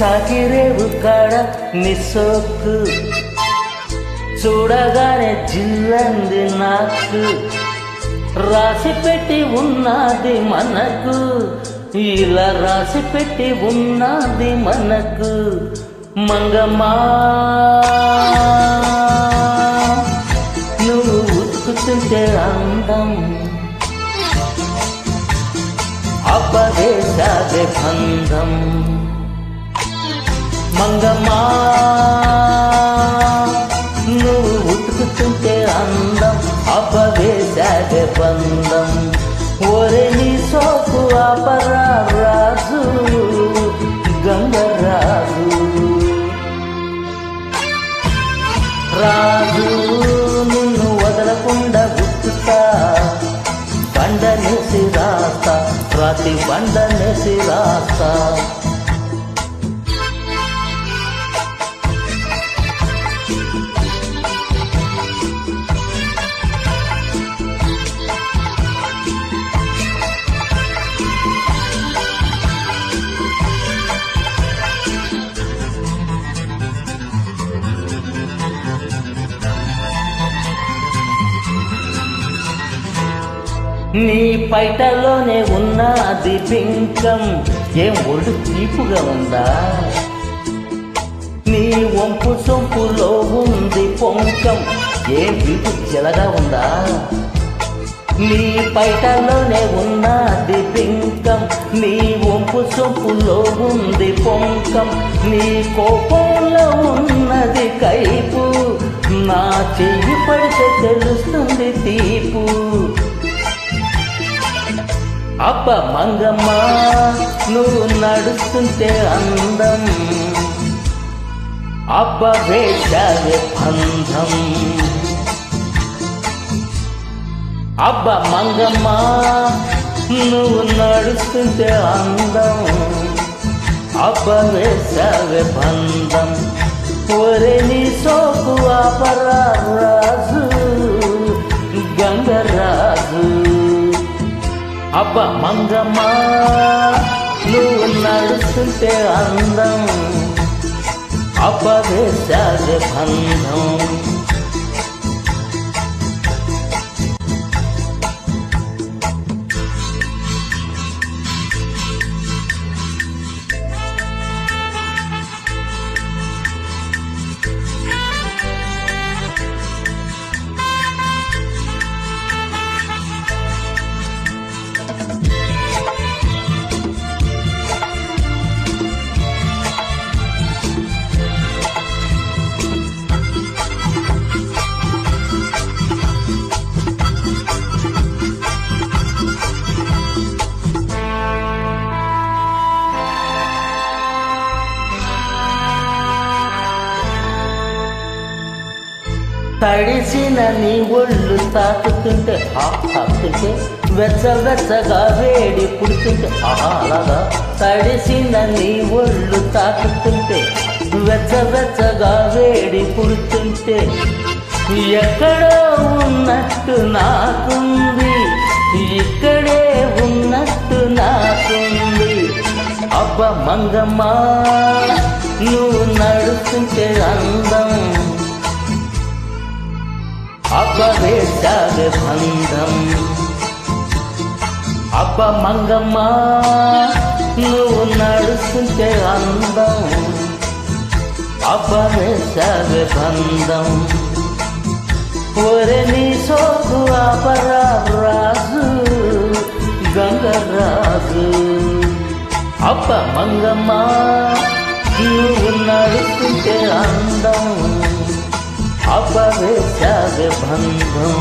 సాకిరేవు కాడ నిసోకు చూడగానే జిల్లంది నాకు. రాసి పెట్టి ఉన్నది మనకు. ఇలా రాసి పెట్టి ఉన్నది మనకు. మంగమ్మా. నువ్వు ఉతుకుతుంటే అందం. అపదేశాదే బంధం అపవేశాదే బంధం. ఒరే నీ సోకు అపరా రాజు గంగరాజు. రాజు నిన్ను వదలకుండా గుర్తుతా. బండనేసి రాస్తా ప్రతి బండనేసి రాస్తా. Thank you. నీ పైటలోనే ఉన్నది పింకం. ఏం ఒళ్ళు తీపుగా ఉందా? నీ వంపు సొంపులో ఉంది పొంకం. ఏం వీపు జలగా ఉందా? నీ పైటలోనే ఉన్నది పింకం. నీ వంపు సొంపులో ఉంది పొంకం. నీ కోపంలో ఉన్నది కైపు. నా చెయ్యి పడితే తెలుస్తుంది తీపు. అబ్బ మంగమ్మ నువ్వు నడుస్తుంటే అందం. అబ్బ వేశావే బంధం అబ్బ మంగమ్మ నువ్వు నడుస్తుంటే అందం. అబ్బ వేశావే బంధం ఒరే నీ సోకు అపరారా అబ్బ మంగమ్మ నువ్వు నడుస్తుంటే అందం అబ్బ వేశాదే బంధం. తడిసిన నీ ఒళ్ళు తాకుతుంటే ఆ తాకుతుంటే వెచ్చ వెచ్చగా వేడి పుడుతుంటే అలాగా? తడిసిన నీ ఒళ్ళు తాకుతుంటే వెచ్చ వెచ్చగా వేడి పుడుతుంటే ఎక్కడో ఉన్నట్టు నాకుంది ఇక్కడే ఉన్నట్టు నాకుంది. అబ్బ మంగమ్మ నువ్వు నడుస్తుంటే అందం అబ్బ వేశావే బంధం అబ్బ మంగమ్మ నువ్వు నడుస్తుంటే అందం. అబ్బ బంధం ఒరే నీ సోకు అపరాజు గంగరాజు. అబ్బ మంగమ్మ నువ్వు నడుస్తుంటే అందం. అపవేశాగ బంధం